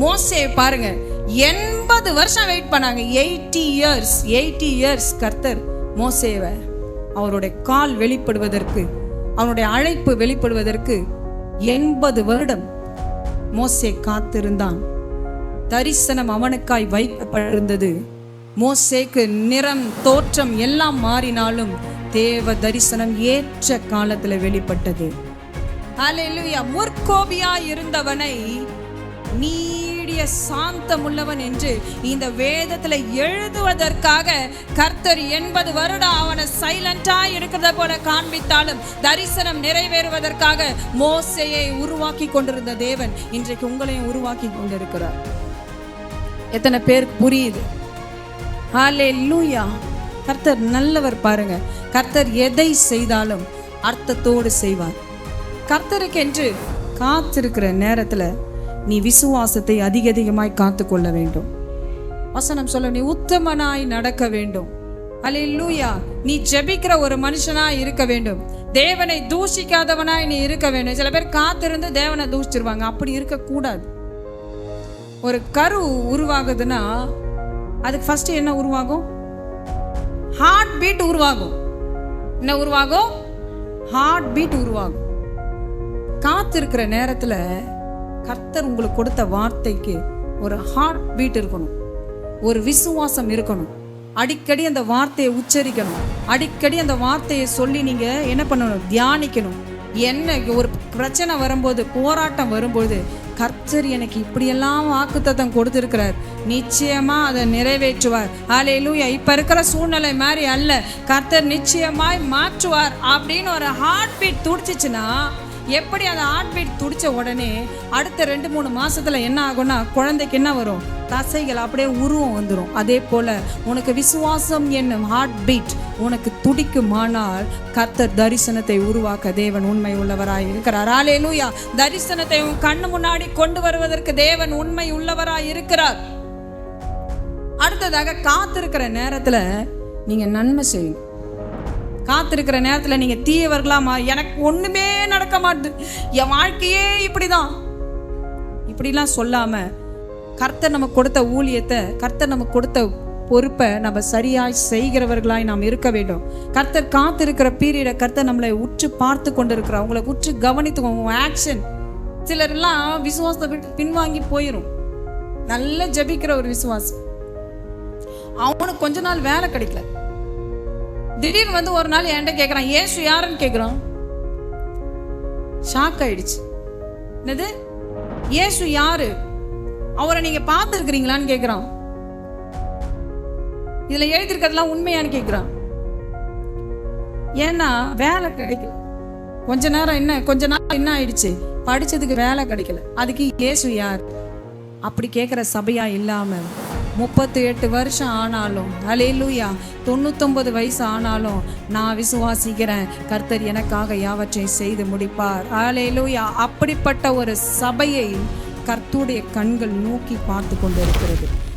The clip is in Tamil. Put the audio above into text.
மோசே பாருங்க எண்பது வருஷம் வெயிட் பண்ணாங்க. எயிட்டி இயர்ஸ் எயிட்டி இயர்ஸ் கர்த்தர் மோசேவை அவருடைய கால் வெளிப்படுவதற்கு அவனுடைய அழைப்பு வெளிப்படுவதற்கு எண்பது வருடம் மோசே காத்திருந்தான். தரிசனம் அவனுக்காய் வைக்கப்பட்டிருந்தது. மோசேக்கு நிறம் தோற்றம் எல்லாம் மாறினாலும் தேவ தரிசனம் ஏற்ற காலத்தில் வெளிப்பட்டது. ஹalleluya முற்கோபியா இருந்தவனை சாந்தம் உள்ளவன் என்று இந்த வேதத்துல எழுதுவதற்காக கர்த்தர் எண்பது வருடம் அவனை சைலண்டா இருக்கிறத போல காண்பித்தாலும் தரிசனம் நிறைவேறுவதற்காக மோசையை உருவாக்கி கொண்டிருந்த தேவன் இன்றைக்கு உங்களையும் உருவாக்கி கொண்டிருக்கிறார். எத்தனை பேருக்கு புரியுது? ஹalleluya. கர்த்தர் நல்லவர் பாருங்க. கர்த்தர் எதை செய்தாலும் அர்த்தத்தோடு செய்வார். கர்த்தருக்கென்று காத்திருக்கிற நேரத்துல நீ விசுவாசத்தை அதிக அதிகமாய் காத்து கொள்ள வேண்டும். வசனம் சொல்ல நீ உத்தமனாய் நடக்க வேண்டும். அல்லேலூயா நீ ஜெபிக்கிற ஒரு மனுஷனாய் இருக்க வேண்டும். தேவனை தூஷிக்காதவனாய் நீ இருக்க வேண்டும். சில பேர் காத்திருந்து தேவனை தூஷிச்சிருவாங்க. அப்படி இருக்கக்கூடாது. ஒரு கரு உருவாகுதுன்னா அதுக்கு ஃபர்ஸ்ட் என்ன உருவாகும்? ஹார்ட் பீட் உருவாகும். என்ன உருவாகும்? ஹார்ட் பீட் உருவாகும். காத்திருக்கிற நேரத்தில் கர்த்தர் உங்களுக்கு கொடுத்த வார்த்தைக்கு ஒரு ஹார்ட் பீட் இருக்கணும். ஒரு விசுவாசம் இருக்கணும். அடிக்கடி அந்த வார்த்தையை உச்சரிக்கணும். அடிக்கடி அந்த வார்த்தையை சொல்லி நீங்க என்ன பண்ணணும்? தியானிக்கணும். என்ன ஒரு பிரச்சனை வரும்போது போராட்டம் வரும்போது கர்த்தர் எனக்கு இப்படியெல்லாம் வாக்குத்தத்தம் கொடுத்துருக்கிறார். நிச்சயமா அதை நிறைவேற்றுவார். ஹalleluya இப்போ இருக்கிற சூழ்நிலை மாதிரி அல்ல. கர்த்தர் நிச்சயமாய் மாற்றுவார் அப்படின்னு ஒரு ஹார்ட் பீட் துடிச்சிச்சுன்னா எப்படி அந்த ஹார்ட் பீட் துடிச்ச உடனே அடுத்த ரெண்டு மூணு மாதத்தில் என்ன ஆகும்னா குழந்தைக்கு என்ன வரும்? தசைகள் அப்படியே உருவம் வந்துடும் அதே போல் உனக்கு விசுவாசம் என்னும் ஹார்ட் பீட் உனக்கு துடிக்குமானால் கத்தர் தரிசனத்தை உருவாக்க தேவன் உண்மை உள்ளவராய் இருக்கிறார். ஆலேலூயா தரிசனத்தை உன் கண்ணு முன்னாடி கொண்டு வருவதற்கு தேவன் உண்மை உள்ளவராய் இருக்கிறார். அடுத்ததாக காத்திருக்கிற நேரத்தில் நீங்கள் நன்மை செய்யும் காத்திருக்கிற நேரத்தில் நீங்கள் தீயவர்களாமா? எனக்கு ஒன்றுமே நடக்க மாட்டுது. என் வாழ்க்கையே இப்படி தான் இப்படிலாம் சொல்லாமல் கர்த்தர் நமக்கு கொடுத்த ஊழியத்தை கர்த்தர் நமக்கு கொடுத்த பொறுப்பை நம்ம சரியாய் செய்கிறவர்களாய் நாம் இருக்க வேண்டும். கர்த்தர் காத்திருக்கிற பீரியடை கர்த்தர் நம்மளை உற்று பார்த்து கொண்டிருக்கிறார். உங்களை உற்று கவனித்துக்கோங்க ஆக்ஷன் சிலர்லாம் விசுவாசத்தை விட்டு பின்வாங்கி போயிடும் நல்லா ஜெபிக்கிற ஒரு விசுவாசம் அவனுக்கு கொஞ்ச நாள் வேலை கிடைக்கல. திடீர்னு வந்து ஒரு நாள் என்கிட்ட கேட்குறான் ஏசு யாருன்னு கேட்குறான் ஷாக் ஆயிடுச்சு. என்னது? ஏசு யாரு? அவரை நீங்க பார்த்துருக்கிறீங்களான்னு கேட்குறான் இதுல எழுதியிருக்கிறதுலாம் உண்மையான்னு கேட்குறான் ஏன்னா வேலை கிடைக்கல. கொஞ்ச நேரம் என்ன கொஞ்ச நாள் என்ன ஆயிடுச்சு? படிச்சதுக்கு வேலை கிடைக்கல. அதுக்கு ஏசு யார்? அப்படி கேட்குற சபையா இல்லாம. முப்பத்தி எட்டு வருஷம் ஆனாலும் அலையிலூயா தொண்ணூத்தொன்பது வயசு ஆனாலும் நான் விசுவாசிக்கிறேன். கர்த்தர் எனக்காக யாவற்றையும் செய்து முடிப்பார். அலையிலூயா அப்படிப்பட்ட ஒரு சபையை கர்த்தருடைய கண்கள் நோக்கி பார்த்து கொண்டிருக்கிறது.